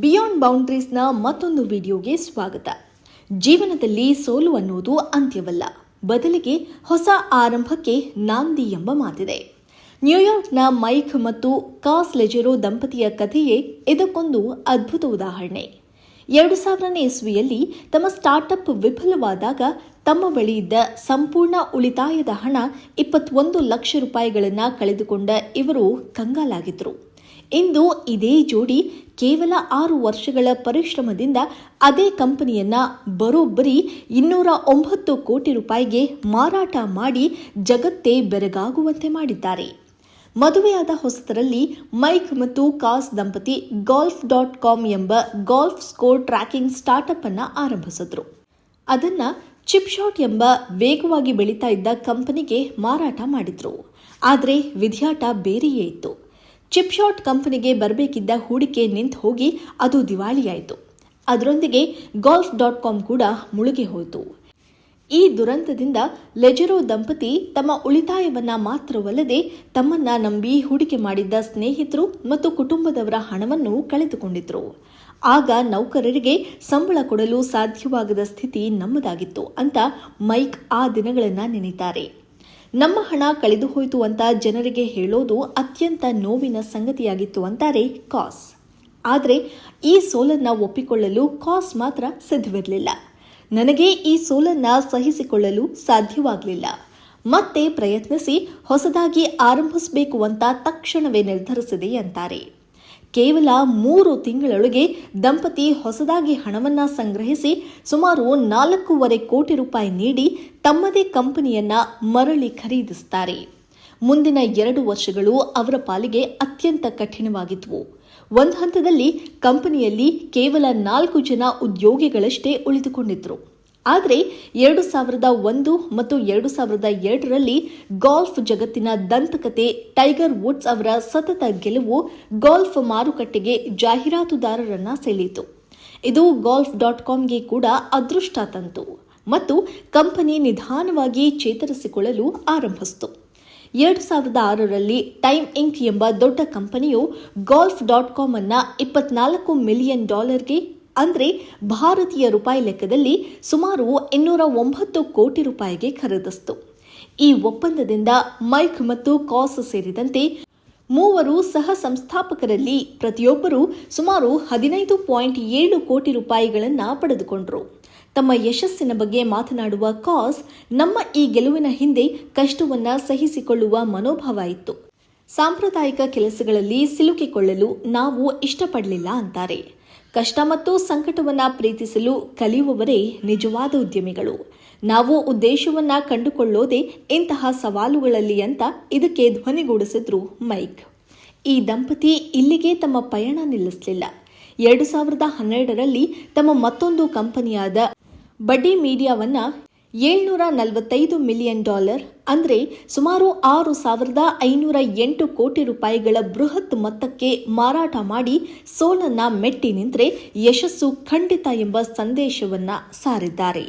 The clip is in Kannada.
ಬಿಯಾಂಡ್ ಬೌಂಡ್ರೀಸ್ನ ಮತ್ತೊಂದು ವಿಡಿಯೋಗೆ ಸ್ವಾಗತ. ಜೀವನದಲ್ಲಿ ಸೋಲು ಅನ್ನುವುದು ಅಂತ್ಯವಲ್ಲ. ಬದಲಿಗೆ ಹೊಸ ಆರಂಭಕ್ಕೆ ನಾಂದಿ ಎಂಬ ಮಾತಿದೆ. ನ್ಯೂಯಾರ್ಕ್ನ ಮೈಕ್ ಮತ್ತು ಕಾಸ್ ಲೆಜೆರೋ ದಂಪತಿಯ ಕಥೆಯೇ ಇದಕ್ಕೊಂದು ಅದ್ಭುತ ಉದಾಹರಣೆ. ಎರಡು ಸಾವಿರನೇ ಇಸ್ವಿಯಲ್ಲಿ ತಮ್ಮ ಸ್ಟಾರ್ಟಪ್ ವಿಫಲವಾದಾಗ ತಮ್ಮ ಬಳಿ ಇದ್ದ ಸಂಪೂರ್ಣ ಉಳಿತಾಯದ ಹಣ ಇಪ್ಪತ್ತೊಂದು ಲಕ್ಷ ರೂಪಾಯಿಗಳನ್ನು ಕಳೆದುಕೊಂಡ ಇವರು ಕಂಗಾಲಾಗಿದ್ದರು ಇಂದು ಇದೇ ಜೋಡಿ ಕೇವಲ ಆರು ವರ್ಷಗಳ ಪರಿಶ್ರಮದಿಂದ ಅದೇ ಕಂಪನಿಯನ್ನ ಬರೋಬ್ಬರಿ ಇನ್ನೂರ ಒಂಬತ್ತು ಕೋಟಿ ರೂಪಾಯಿಗೆ ಮಾರಾಟ ಮಾಡಿ ಜಗತ್ತೇ ಬೆರಗಾಗುವಂತೆ ಮಾಡಿದ್ದಾರೆ. ಮದುವೆಯಾದ ಹೊಸತರಲ್ಲಿ ಮೈಕ್ ಮತ್ತು ಕಾಸ್ ದಂಪತಿ ಗಾಲ್ಫ್ ಡಾಟ್ ಕಾಮ್ ಎಂಬ ಗಾಲ್ಫ್ ಸ್ಕೋರ್ ಟ್ರ್ಯಾಕಿಂಗ್ ಸ್ಟಾರ್ಟ್ಅಪ್ ಅನ್ನು ಆರಂಭಿಸಿದ್ರು. ಅದನ್ನ ಚಿಪ್ಶಾಟ್ ಎಂಬ ವೇಗವಾಗಿ ಬೆಳೀತಾ ಇದ್ದ ಕಂಪನಿಗೆ ಮಾರಾಟ ಮಾಡಿದ್ರು. ಆದರೆ ವಿಧಿಯಾಟ ಬೇರೆಯೇ ಇತ್ತು. ಚಿಪ್ಶಾಟ್ ಕಂಪನಿಗೆ ಬರಬೇಕಿದ್ದ ಹೂಡಿಕೆ ನಿಂತು ಹೋಗಿ ಅದು ದಿವಾಳಿಯಾಯಿತು. ಅದರೊಂದಿಗೆ ಗಾಲ್ಫ್ ಡಾಟ್ ಕಾಮ್ ಕೂಡ ಮುಳುಗಿ ಹೋಯಿತು. ಈ ದುರಂತದಿಂದ ಲೆಜೆರೋ ದಂಪತಿ ತಮ್ಮ ಉಳಿತಾಯವನ್ನು ಮಾತ್ರವಲ್ಲದೆ ತಮ್ಮನ್ನ ನಂಬಿ ಹೂಡಿಕೆ ಮಾಡಿದ್ದ ಸ್ನೇಹಿತರು ಮತ್ತು ಕುಟುಂಬದವರ ಹಣವನ್ನು ಕಳೆದುಕೊಂಡಿದ್ರು. ಆಗ ನೌಕರರಿಗೆ ಸಂಬಳ ಕೊಡಲು ಸಾಧ್ಯವಾಗದ ಸ್ಥಿತಿ ನಮ್ಮದಾಗಿತ್ತು ಅಂತ ಮೈಕ್ ಆ ದಿನಗಳನ್ನು ನೆನೀತಾರೆ. ನಮ್ಮ ಹಣ ಕಳೆದು ಹೋಯಿತು ಅಂತ ಜನರಿಗೆ ಹೇಳೋದು ಅತ್ಯಂತ ನೋವಿನ ಸಂಗತಿಯಾಗಿತ್ತು ಅಂತಾರೆ ಕಾಸ್. ಆದರೆ ಈ ಸೋಲನ್ನ ಒಪ್ಪಿಕೊಳ್ಳಲು ಕಾಸ್ ಮಾತ್ರ ಸಿದ್ಧವಿರಲಿಲ್ಲ. ನನಗೆ ಈ ಸೋಲನ್ನ ಸಹಿಸಿಕೊಳ್ಳಲು ಸಾಧ್ಯವಾಗಲಿಲ್ಲ. ಮತ್ತೆ ಪ್ರಯತ್ನಿಸಿ ಹೊಸದಾಗಿ ಆರಂಭಿಸಬೇಕು ಅಂತ ತಕ್ಷಣವೇ ನಿರ್ಧರಿಸಿದೆ ಅಂತಾರೆ. ಕೇವಲ ಮೂರು ತಿಂಗಳೊಳಗೆ ದಂಪತಿ ಹೊಸದಾಗಿ ಹಣವನ್ನು ಸಂಗ್ರಹಿಸಿ ಸುಮಾರು ನಾಲ್ಕೂವರೆ ಕೋಟಿ ರೂಪಾಯಿ ನೀಡಿ ತಮ್ಮದೇ ಕಂಪನಿಯನ್ನ ಮರಳಿ ಖರೀದಿಸುತ್ತಾರೆ ಮುಂದಿನ ಎರಡು ವರ್ಷಗಳು ಅವರ ಪಾಲಿಗೆ ಅತ್ಯಂತ ಕಠಿಣವಾಗಿದ್ವು. ಒಂದು ಹಂತದಲ್ಲಿ ಕಂಪನಿಯಲ್ಲಿ ಕೇವಲ ನಾಲ್ಕು ಜನ ಉದ್ಯೋಗಿಗಳಷ್ಟೇ ಉಳಿದುಕೊಂಡಿದ್ರು. ಆದರೆ ಎರಡು ಸಾವಿರದ ಒಂದು ಮತ್ತು ಎರಡು ಸಾವಿರದ ಎರಡರಲ್ಲಿ ಗಾಲ್ಫ್ ಜಗತ್ತಿನ ದಂತಕತೆ ಟೈಗರ್ ವುಡ್ಸ್ ಅವರ ಸತತ ಗೆಲುವು ಗಾಲ್ಫ್ ಮಾರುಕಟ್ಟೆಗೆ ಜಾಹೀರಾತುದಾರರನ್ನ ಸೆಳೆಯಿತು. ಇದು ಗಾಲ್ಫ್ ಡಾಟ್ ಕಾಮ್ಗೆ ಕೂಡ ಅದೃಷ್ಟ ತಂತು ಮತ್ತು ಕಂಪನಿ ನಿಧಾನವಾಗಿ ಚೇತರಿಸಿಕೊಳ್ಳಲು ಆರಂಭಿಸಿತು. ಎರಡು ಸಾವಿರದ ಆರರಲ್ಲಿ ಟೈಮ್ ಇಂಕ್ ಎಂಬ ದೊಡ್ಡ ಕಂಪನಿಯು ಗಾಲ್ಫ್ ಡಾಟ್ ಕಾಮ್ ಅನ್ನ ಇಪ್ಪತ್ನಾಲ್ಕು ಮಿಲಿಯನ್ ಡಾಲರ್ಗೆ ಅಂದರೆ ಭಾರತೀಯ ರೂಪಾಯಿ ಲೆಕ್ಕದಲ್ಲಿ ಸುಮಾರು ಇನ್ನೂರ ಒಂಬತ್ತು ಕೋಟಿ ರೂಪಾಯಿಗೆ ಖರೀದಿಸಿತು ಈ ಒಪ್ಪಂದದಿಂದ ಮೈಕ್ ಮತ್ತು ಕಾಸ್ ಸೇರಿದಂತೆ ಮೂವರು ಸಹ ಸಂಸ್ಥಾಪಕರಲ್ಲಿ ಪ್ರತಿಯೊಬ್ಬರು ಸುಮಾರು ಹದಿನೈದು ಪಾಯಿಂಟ್ ಏಳು ಕೋಟಿ ರೂಪಾಯಿಗಳನ್ನು ಪಡೆದುಕೊಂಡರು. ತಮ್ಮ ಯಶಸ್ಸಿನ ಬಗ್ಗೆ ಮಾತನಾಡುವ ಕಾಸ್ ನಮ್ಮ ಈ ಗೆಲುವಿನ ಹಿಂದೆ ಕಷ್ಟವನ್ನು ಸಹಿಸಿಕೊಳ್ಳುವ ಮನೋಭಾವ ಇತ್ತು. ಸಾಂಪ್ರದಾಯಿಕ ಕೆಲಸಗಳಲ್ಲಿ ಸಿಲುಕಿಕೊಳ್ಳಲು ನಾವು ಇಷ್ಟಪಡಲಿಲ್ಲ ಅಂತಾರೆ. ಕಷ್ಟ ಮತ್ತು ಸಂಕಟವನ್ನ ಪ್ರೀತಿಸಲು ಕಲಿಯುವವರೇ ನಿಜವಾದ ಉದ್ಯಮಿಗಳು. ನಾವು ಉದ್ದೇಶವನ್ನ ಕಂಡುಕೊಳ್ಳೋದೇ ಇಂತಹ ಸವಾಲುಗಳಲ್ಲಿ ಅಂತ ಇದಕ್ಕೆ ಧ್ವನಿಗೂಡಿಸಿದ್ರು ಮೈಕ್. ಈ ದಂಪತಿ ಇಲ್ಲಿಗೆ ತಮ್ಮ ಪಯಣ ನಿಲ್ಲಿಸಲಿಲ್ಲ. ಎರಡು ಸಾವಿರದ ಹನ್ನೆರಡರಲ್ಲಿ ತಮ್ಮ ಮತ್ತೊಂದು ಕಂಪನಿಯಾದ ಬಡ್ಡಿ ಮೀಡಿಯಾವನ್ನ ಏಳ್ನೂರ ನಲವತ್ತೈದು ಮಿಲಿಯನ್ ಡಾಲರ್ ಅಂದರೆ ಸುಮಾರು ಆರು ಸಾವಿರದ ಐನೂರ ಎಂಟು ಕೋಟಿ ರೂಪಾಯಿಗಳ ಬೃಹತ್ ಮೊತ್ತಕ್ಕೆ ಮಾರಾಟ ಮಾಡಿ ಸೋಲನ್ನ ಮೆಟ್ಟಿ ನಿಂತರೆ ಯಶಸ್ಸು ಖಂಡಿತ ಎಂಬ ಸಂದೇಶವನ್ನ ಸಾರಿದ್ದಾರೆ.